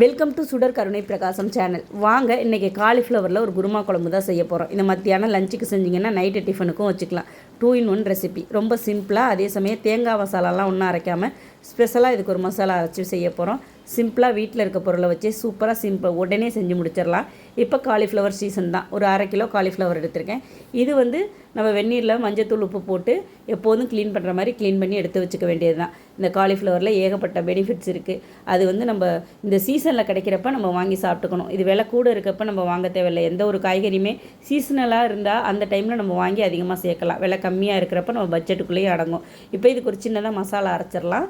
Welcome to சுடர் கருணை பிரகாசம் சேனல் வாங்க இன்றைக்கி காலிஃப்ளவரில் ஒரு குருமா குழம்பு தான் செய்ய போகிறோம் இந்த மத்தியானம் லஞ்சுக்கு செஞ்சிங்கன்னா நைட்டு டிஃபனுக்கும் வச்சுக்கலாம். டூ இன் ஒன் ரெசிபி ரொம்ப சிம்பிளாக அதே சமயம் தேங்காய் மசாலாலாம் ஒன்றும் அரைக்காமல் ஸ்பெஷலாக இதுக்கு ஒரு மசாலா அரைச்சி செய்ய போகிறோம் சிம்பிளாக வீட்டில் இருக்க பொருளை வச்சு சூப்பராக சிம்பிள் உடனே செஞ்சு முடிச்சிடலாம். இப்போ காலிஃப்ளவர் சீசன் தான். ஒரு அரை கிலோ காலிஃப்ளவர் எடுத்திருக்கேன். இது வந்து நம்ம வெந்நீரில் மஞ்சத்தூள் உப்பு போட்டு எப்போதும் க்ளீன் பண்ணுற மாதிரி க்ளீன் பண்ணி எடுத்து வச்சுக்க வேண்டியது தான் இந்த காலிஃப்ளவரில் ஏகப்பட்ட பெனிஃபிட்ஸ் இருக்குது அது வந்து நம்ம இந்த சீசனில் கிடைக்கிறப்ப நம்ம வாங்கி சாப்பிட்டுக்கணும். இது விலை கூட இருக்கப்ப நம்ம வாங்க தேவையில்லை. எந்த ஒரு காய்கறியுமே சீசனலாக இருந்தால் அந்த டைமில் நம்ம வாங்கி அதிகமாக சேர்க்கலாம். விலை கம்மியாக இருக்கிறப்ப நம்ம பட்ஜெட்டுக்குள்ளேயே அடங்கும். இப்போ இதுக்கு ஒரு சின்னதாக மசாலா அரைச்சிடலாம்.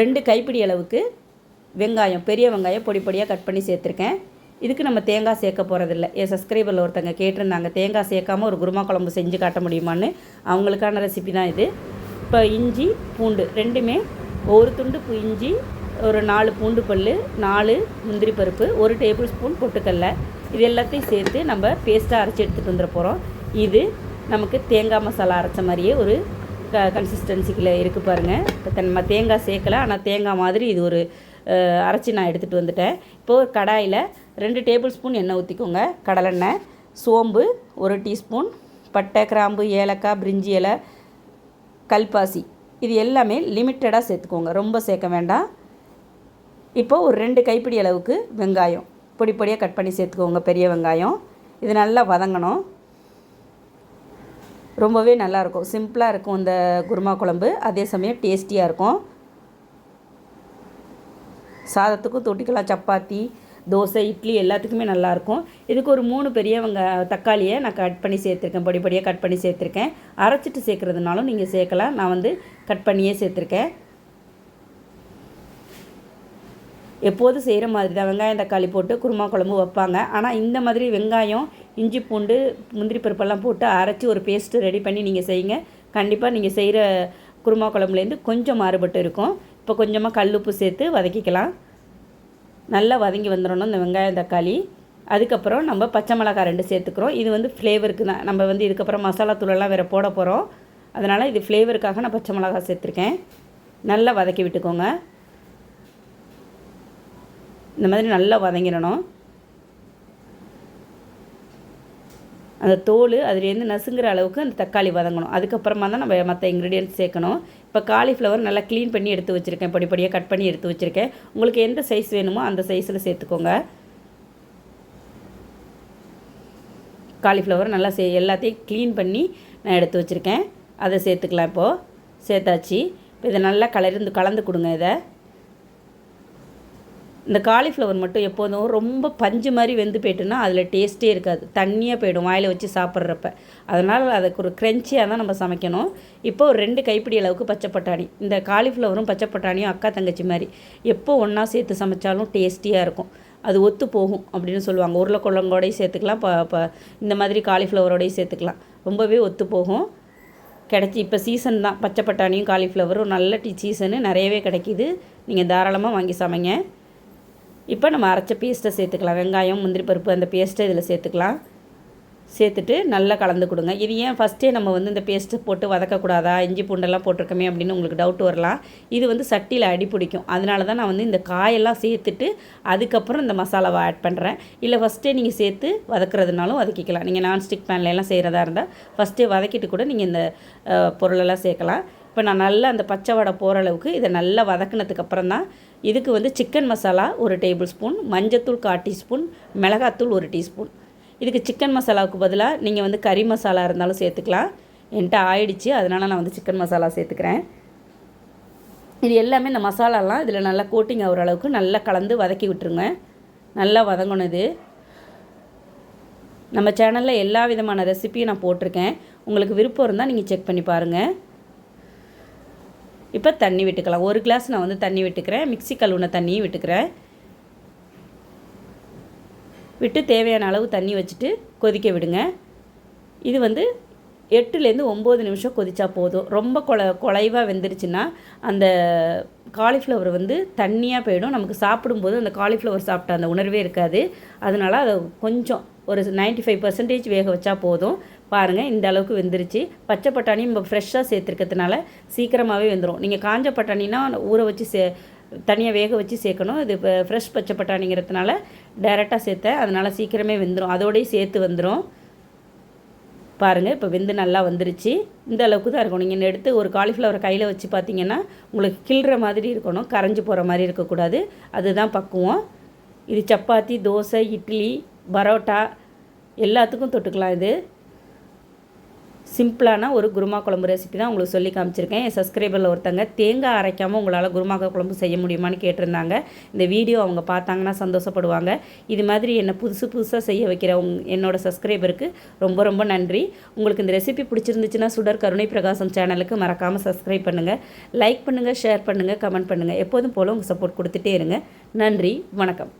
ரெண்டு கைப்பிடி அளவுக்கு வெங்காயம் பெரிய வெங்காயம் பொடி பொடியாக கட் பண்ணி சேர்த்துருக்கேன். இதுக்கு நம்ம தேங்காய் சேர்க்க போகிறதில்ல என் சப்ஸ்கிரைபரில் ஒருத்தங்க கேட்டிருந்தாங்க தேங்காய் சேர்க்காம ஒரு குருமா குழம்பு செஞ்சு காட்ட முடியுமான்னு. அவங்களுக்கான ரெசிபி தான் இது. இப்போ இஞ்சி பூண்டு ரெண்டுமே ஒரு துண்டு இஞ்சி ஒரு நாலு பூண்டு பல் நாலு முந்திரி பருப்பு ஒரு டேபிள் ஸ்பூன் பொட்டுக்கடலை இது எல்லாத்தையும் சேர்த்து நம்ம பேஸ்ட்டாக அரைச்சி எடுத்துகிட்டு வந்துட போகிறோம் இது நமக்கு தேங்காய் மசாலா அரைச்ச மாதிரியே ஒரு க கன்சிஸ்டன்சிக்கில் இருக்குது பாருங்கள் இப்போ நம்ம தேங்காய் சேர்க்கலை ஆனால் தேங்காய் மாதிரி இது ஒரு அரைச்சி நான் எடுத்துகிட்டு வந்துட்டேன். இப்போது ஒரு கடாயில் ரெண்டு டேபிள் ஸ்பூன் எண்ணெய் ஊற்றிக்கோங்க கடலெண்ணெய் சோம்பு ஒரு டீஸ்பூன் பட்டை கிராம்பு ஏலக்காய் பிரிஞ்சி இலை கல்பாசி. இது எல்லாமே லிமிட்டடாக சேர்த்துக்கோங்க. ரொம்ப சேர்க்க வேண்டாம். இப்போது ஒரு ரெண்டு கைப்பிடி அளவுக்கு வெங்காயம். பொடி பொடியாக கட் பண்ணி சேர்த்துக்கோங்க. பெரிய வெங்காயம். இது நல்லா வதங்கணும். ரொம்பவே நல்லாயிருக்கும் சிம்பிளாக இருக்கும் இந்த குருமா குழம்பு. அதே சமயம் டேஸ்டியாக இருக்கும். சாதத்துக்கும் தொட்டிக்கலா சப்பாத்தி தோசை இட்லி எல்லாத்துக்குமே நல்லாயிருக்கும். இதுக்கு ஒரு மூணு பெரிய வெங்க தக்காளியை நான் கட் பண்ணி சேர்த்துருக்கேன். படிப்படியாக கட் பண்ணி சேர்த்துருக்கேன். அரைச்சிட்டு சேர்க்குறதுனாலும் நீங்கள் சேர்க்கலாம். நான் வந்து கட் பண்ணியே சேர்த்துருக்கேன். எப்போதும் செய்கிற மாதிரி தான். வெங்காயம் தக்காளி போட்டு குருமா குழம்பு வைப்பாங்க. ஆனால் இந்த மாதிரி வெங்காயம் இஞ்சி பூண்டு முந்திரி பருப்பெல்லாம் போட்டு அரைச்சி ஒரு பேஸ்ட்டு ரெடி பண்ணி நீங்கள் செய்யுங்க. கண்டிப்பாக நீங்கள் செய்கிற குருமா குழம்புலேருந்து கொஞ்சம் மாறுபட்டு இருக்கும். இப்போ கொஞ்சமாக கல் உப்பு சேர்த்து வதக்கிக்கலாம். நல்லா வதங்கி வந்துடணும் இந்த வெங்காயம் தக்காளி. அதுக்கப்புறம் நம்ம பச்சை மிளகாய் ரெண்டு சேர்த்துக்கிறோம். இது வந்து ஃப்ளேவருக்கு தான். நம்ம வந்து இதுக்கப்புறம் மசாலா தூளெல்லாம் வேறு போட போகிறோம் அதனால் இது ஃப்ளேவருக்காக நான் பச்சை மிளகாய் சேர்த்துருக்கேன். நல்லா வதக்கி விட்டுக்கோங்க. இந்த மாதிரி நல்லா வதங்கிடணும். அந்த தோல் அதுலேருந்து நசுங்குற அளவுக்கு அந்த தக்காளி வதங்கணும். அதுக்கப்புறமா தான் நம்ம மற்ற இன்க்ரீடியன்ட்ஸ் சேர்க்கணும். இப்போ காலிஃப்ளவர் நல்லா க்ளீன் பண்ணி எடுத்து வச்சுருக்கேன். படிப்படியாக கட் பண்ணி எடுத்து வச்சுருக்கேன். உங்களுக்கு எந்த சைஸ் வேணுமோ அந்த சைஸில் சேர்த்துக்கோங்க. காலிஃப்ளவர் நல்லா சே எல்லாத்தையும் க்ளீன் பண்ணி நான் எடுத்து வச்சுருக்கேன். அதை சேர்த்துக்கலாம் இப்போது சேர்த்தாச்சு. இப்போ இதை நல்லா கலந்து கலந்து கொடுங்க இதை. இந்த காலிஃப்ளவர் மட்டும் எப்போதும் ரொம்ப பஞ்சு மாதிரி வெந்து போயிட்டுன்னா அதில் டேஸ்ட்டே இருக்காது. தண்ணியாக போயிடும் வாயில் வச்சு சாப்பிட்றப்ப. அதனால் அதுக்கு ஒரு க்ரன்ச்சியாக தான் நம்ம சமைக்கணும். இப்போ ஒரு ரெண்டு கைப்பிடி அளவுக்கு பச்சை பட்டாணி. இந்த காலிஃப்ளவரும் பச்சை பட்டாணியும் அக்கா தங்கச்சி மாதிரி எப்போ ஒன்றா சேர்த்து சமைச்சாலும் டேஸ்டியாக இருக்கும். அது ஒத்து போகும் அப்படின்னு சொல்லுவாங்க. உருளைக்குழங்கோடையும் சேர்த்துக்கலாம் ப ப இந்த மாதிரி காலிஃப்ளவரோடையும் சேர்த்துக்கலாம். ரொம்பவே ஒத்து போகும். கிடச்சி இப்போ சீசன் தான். பச்சை பட்டாணியும் காலிஃப்ளவரும் நல்ல டீ சீசனு நிறையவே கிடைக்கிது. நீங்கள் தாராளமாக வாங்கி சமைங்க. இப்போ நம்ம அரைச்ச பேஸ்ட்டை சேர்த்துக்கலாம். வெங்காயம் முந்திரி பருப்பு அந்த பேஸ்ட்டை இதில் சேர்த்துக்கலாம். சேர்த்துட்டு நல்லா கலந்து கொடுங்க. இது ஏன் ஃபஸ்ட்டே நம்ம வந்து இந்த பேஸ்ட்டு போட்டு வதக்கக்கூடாதா? இஞ்சி பூண்டெல்லாம் போட்டிருக்கோமே அப்படின்னு உங்களுக்கு டவுட் வரலாம். இது வந்து சட்டியில் அடி பிடிக்கும். அதனால தான் நான் வந்து இந்த காயெல்லாம் சேர்த்துட்டு அதுக்கப்புறம் இந்த மசாலாவை ஆட் பண்ணுறேன் இல்லை ஃபஸ்ட்டே நீங்கள் சேர்த்து வதக்குறதுனாலும் வதக்கிக்கலாம். நீங்கள் நான்ஸ்டிக் பேன்ல எல்லாம் செய்கிறதா இருந்தால் ஃபஸ்ட்டே வதக்கிட்டு கூட நீங்கள் இந்த பொருளெல்லாம் சேர்க்கலாம். இப்போ நான் நல்லா அந்த பச்சை வடை போகிற அளவுக்கு இதை நல்லா வதக்கினதுக்கப்புறம் தான் இதுக்கு வந்து சிக்கன் மசாலா ஒரு டேபிள் ஸ்பூன் மஞ்சத்தூள் கால் டீஸ்பூன் மிளகாத்தூள் ஒரு டீஸ்பூன். இதுக்கு சிக்கன் மசாலாவுக்கு பதிலாக நீங்கள் வந்து கறி மசாலா இருந்தாலும் சேர்த்துக்கலாம். என்கிட்ட ஆயிடுச்சு அதனால் நான் வந்து சிக்கன் மசாலா சேர்த்துக்கிறேன். இது எல்லாமே இந்த மசாலாலாம் இதில் நல்லா கோட்டிங் ஆகிற அளவுக்கு நல்லா கலந்து வதக்கி விட்டுருங்க. நல்லா வதங்கணும் இது. நம்ம சேனலில் எல்லா விதமான ரெசிப்பியும் நான் போட்டிருக்கேன். உங்களுக்கு விருப்பம் இருந்தால் நீங்கள் செக் பண்ணி பாருங்கள் இப்போ தண்ணி விட்டுக்கலாம். ஒரு கிளாஸ் நான் வந்து தண்ணி விட்டுக்கிறேன். மிக்சி கழுவுன தண்ணியும் விட்டுக்கிறேன். விட்டு தேவையான அளவு தண்ணி வச்சுட்டு கொதிக்க விடுங்க. இது வந்து எட்டுலேருந்து ஒம்பது நிமிஷம் கொதிச்சா போதும். ரொம்ப கொல குலைவாக வெந்துருச்சுன்னா அந்த காலிஃப்ளவர் வந்து தண்ணியாக போயிடும். நமக்கு சாப்பிடும்போது அந்த காலிஃப்ளவர் சாப்பிட்ட அந்த உணர்வே இருக்காது. அதனால் அதை கொஞ்சம் ஒரு 95% ஃபைவ் பர்சன்டேஜ் வேக வச்சா போதும். பாருங்கள் இந்த அளவுக்கு வெந்துருச்சு. பச்சை பட்டாணி நம்ம ஃப்ரெஷ்ஷாக சேர்த்துருக்கிறதுனால சீக்கிரமாகவே வெந்துடும் நீங்கள் காஞ்ச பட்டாணினா ஊற வச்சு சே தனியாக வேக வச்சு சேர்க்கணும். இது இப்போ ஃப்ரெஷ் பச்சை பட்டாணிங்கிறதுனால டைரெக்டாக சேர்த்தேன். அதனால் சீக்கிரமே வெந்துடும் அதோடய சேர்த்து வந்துடும் பாருங்கள் இப்போ வெந்து நல்லா வந்துருச்சு. இந்த அளவுக்கு தான் இருக்கணும் நீங்கள் எடுத்து ஒரு காலிஃப்ளவரை கையில் வச்சு பார்த்தீங்கன்னா உங்களுக்கு கிள்ற மாதிரி இருக்கணும். கரைஞ்சி போகிற மாதிரி இருக்கக்கூடாது. அதுதான் பக்குவம். இது சப்பாத்தி தோசை இட்லி பரோட்டா எல்லாத்துக்கும் தொட்டுக்கலாம் இது. சிம்பிளான ஒரு குருமா குழம்பு ரெசிபி தான் உங்களுக்கு சொல்லி காமிச்சிருக்கேன். என் சப்ஸ்கிரைபரில் ஒருத்தங்க தேங்காய் அரைக்காமல் உங்களால் குருமா குழம்பு செய்ய முடியுமான்னு கேட்டிருந்தாங்க. இந்த வீடியோ அவங்க பார்த்தாங்கன்னா சந்தோஷப்படுவாங்க. இது மாதிரி என்னை புதுசு புதுசாக செய்ய வைக்கிற உங் என்னோடய சப்ஸ்கிரைபருக்கு ரொம்ப ரொம்ப நன்றி. உங்களுக்கு இந்த ரெசிபி பிடிச்சிருந்துச்சுன்னா சுடர் கருணை பிரகாசம் சேனலுக்கு மறக்காமல் சப்ஸ்கிரைப் பண்ணுங்கள் லைக் பண்ணுங்கள் ஷேர் பண்ணுங்கள் கமெண்ட் பண்ணுங்கள் எப்போதும் போல் உங்கள் சப்போர்ட் கொடுத்துட்டே இருங்க. நன்றி வணக்கம்.